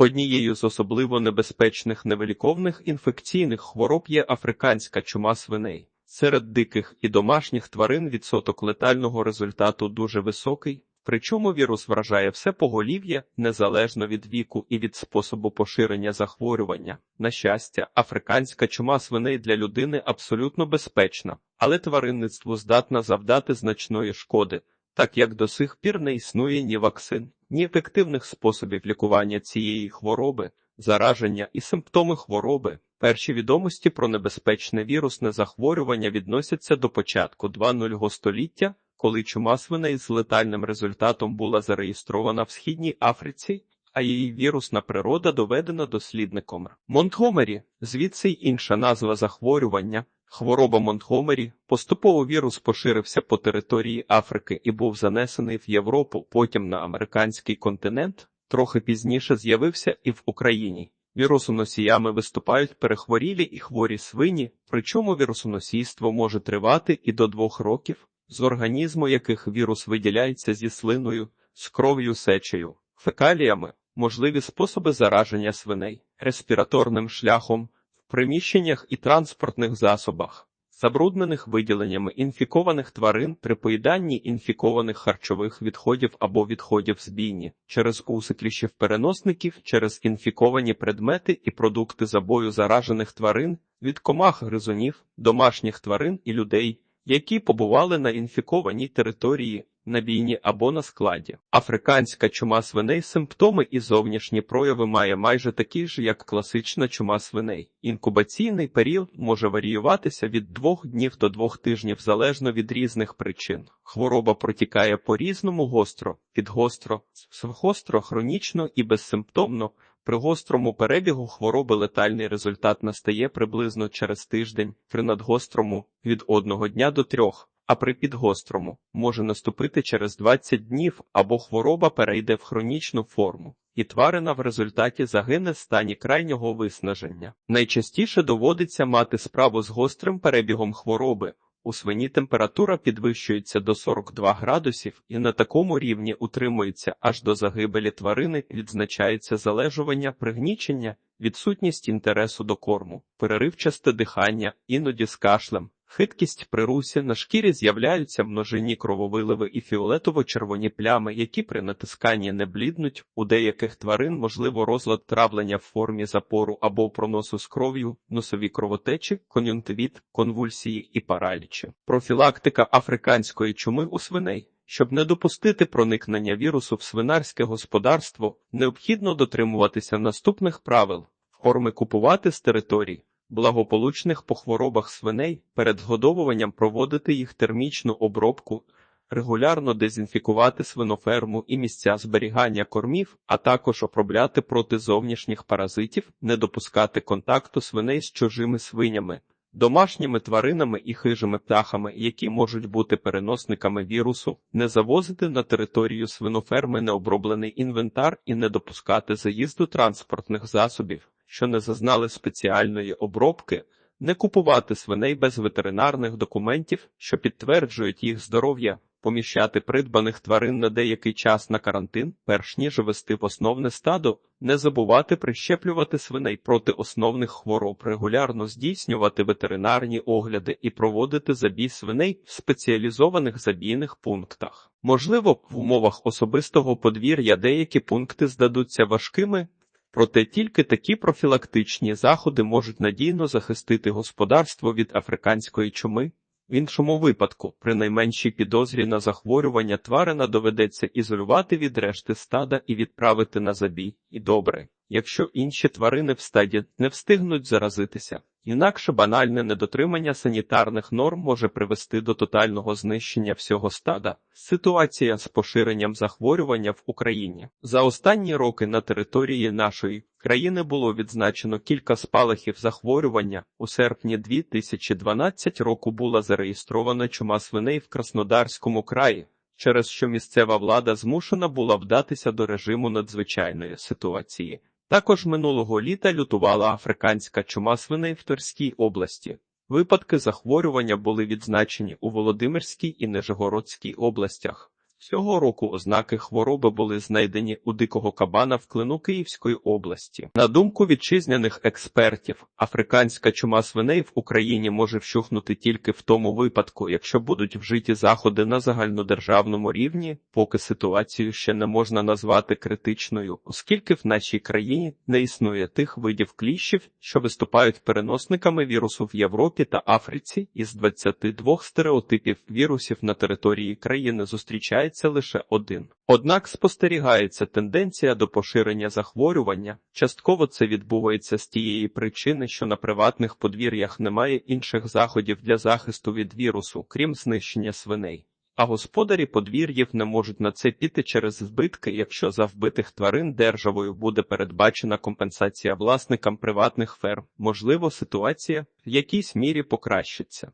Однією з особливо небезпечних невиліковних інфекційних хвороб є африканська чума свиней. Серед диких і домашніх тварин відсоток летального результату дуже високий, причому вірус вражає все поголів'я незалежно від віку і від способу поширення захворювання. На щастя, африканська чума свиней для людини абсолютно безпечна, але тваринництву здатна завдати значної шкоди, так як до сих пір не існує ні вакцин, ні ефективних способів лікування цієї хвороби, зараження і симптоми хвороби. Перші відомості про небезпечне вірусне захворювання відносяться до початку 20 століття, коли чума свиней з летальним результатом була зареєстрована в Східній Африці, а її вірусна природа доведена дослідником Монтгомері, звідси й інша назва захворювання. Хвороба Монтгомері, поступово вірус поширився по території Африки і був занесений в Європу, потім на американський континент, трохи пізніше з'явився і в Україні. Вірусоносіями виступають перехворілі і хворі свині, причому вірусоносійство може тривати і до двох років, з організму яких вірус виділяється зі слиною, з кров'ю сечею, фекаліями, можливі способи зараження свиней, респіраторним шляхом, приміщеннях і транспортних засобах. Забруднених виділеннями інфікованих тварин при поїданні інфікованих харчових відходів або відходів з бійні, через усиклішів переносників, через інфіковані предмети і продукти забою заражених тварин, від комах гризунів, домашніх тварин і людей, які побували на інфікованій території, на бійні або на складі. Африканська чума свиней симптоми і зовнішні прояви має майже такі ж, як класична чума свиней. Інкубаційний період може варіюватися від двох днів до двох тижнів залежно від різних причин. Хвороба протікає по різному гостро, підгостро, сухостро, хронічно і безсимптомно. При гострому перебігу хвороби летальний результат настає приблизно через тиждень, при надгострому від одного дня до трьох, а при підгострому може наступити через 20 днів або хвороба перейде в хронічну форму, і тварина в результаті загине в стані крайнього виснаження. Найчастіше доводиться мати справу з гострим перебігом хвороби. У свині температура підвищується до 42 градусів і на такому рівні утримується аж до загибелі тварини, відзначається залежування, пригнічення, відсутність інтересу до корму, переривчасте дихання, іноді з кашлем. Хиткість при русі на шкірі з'являються множинні крововиливи і фіолетово-червоні плями, які при натисканні не бліднуть. У деяких тварин можливо розлад травлення в формі запору або проносу з кров'ю, носові кровотечі, кон'юнктивіт, конвульсії і паралічі. Профілактика африканської чуми у свиней. Щоб не допустити проникнення вірусу в свинарське господарство, необхідно дотримуватися наступних правил: форми купувати з територій благополучних по хворобах свиней, перед згодовуванням проводити їх термічну обробку, регулярно дезінфікувати свиноферму і місця зберігання кормів, а також обробляти проти зовнішніх паразитів, не допускати контакту свиней з чужими свинями. Домашніми тваринами і хижими птахами, які можуть бути переносниками вірусу, не завозити на територію свиноферми необроблений інвентар і не допускати заїзду транспортних засобів, що не зазнали спеціальної обробки, не купувати свиней без ветеринарних документів, що підтверджують їх здоров'я, поміщати придбаних тварин на деякий час на карантин, перш ніж вести в основне стадо, не забувати прищеплювати свиней проти основних хвороб, регулярно здійснювати ветеринарні огляди і проводити забій свиней в спеціалізованих забійних пунктах. Можливо, в умовах особистого подвір'я деякі пункти здадуться важкими. Проте тільки такі профілактичні заходи можуть надійно захистити господарство від африканської чуми. В іншому випадку, при найменшій підозрі на захворювання тварина доведеться ізолювати від решти стада і відправити на забій. І добре, якщо інші тварини в стаді не встигнуть заразитися. Інакше банальне недотримання санітарних норм може привести до тотального знищення всього стада. Ситуація з поширенням захворювання в Україні за останні роки на території нашої країни було відзначено кілька спалахів захворювання. У серпні 2012 року була зареєстрована чума свиней в Краснодарському краї. Через що місцева влада змушена була вдатися до режиму надзвичайної ситуації. Також минулого літа лютувала африканська чума свиней в Тверській області. Випадки захворювання були відзначені у Володимирській і Нижегородській областях. Цього року ознаки хвороби були знайдені у дикого кабана в клину Київської області. На думку вітчизняних експертів, африканська чума свиней в Україні може вщухнути тільки в тому випадку, якщо будуть вжиті заходи на загальнодержавному рівні, поки ситуацію ще не можна назвати критичною, оскільки в нашій країні не існує тих видів кліщів, що виступають переносниками вірусу в Європі та Африці. Із 22 стереотипів вірусів на території країни зустрічається лише один. Однак спостерігається тенденція до поширення захворювання. Частково це відбувається з тієї причини, що на приватних подвір'ях немає інших заходів для захисту від вірусу, крім знищення свиней. А господарі подвір'їв не можуть на це піти через збитки, якщо за вбитих тварин державою буде передбачена компенсація власникам приватних ферм. Можливо, ситуація в якійсь мірі покращиться.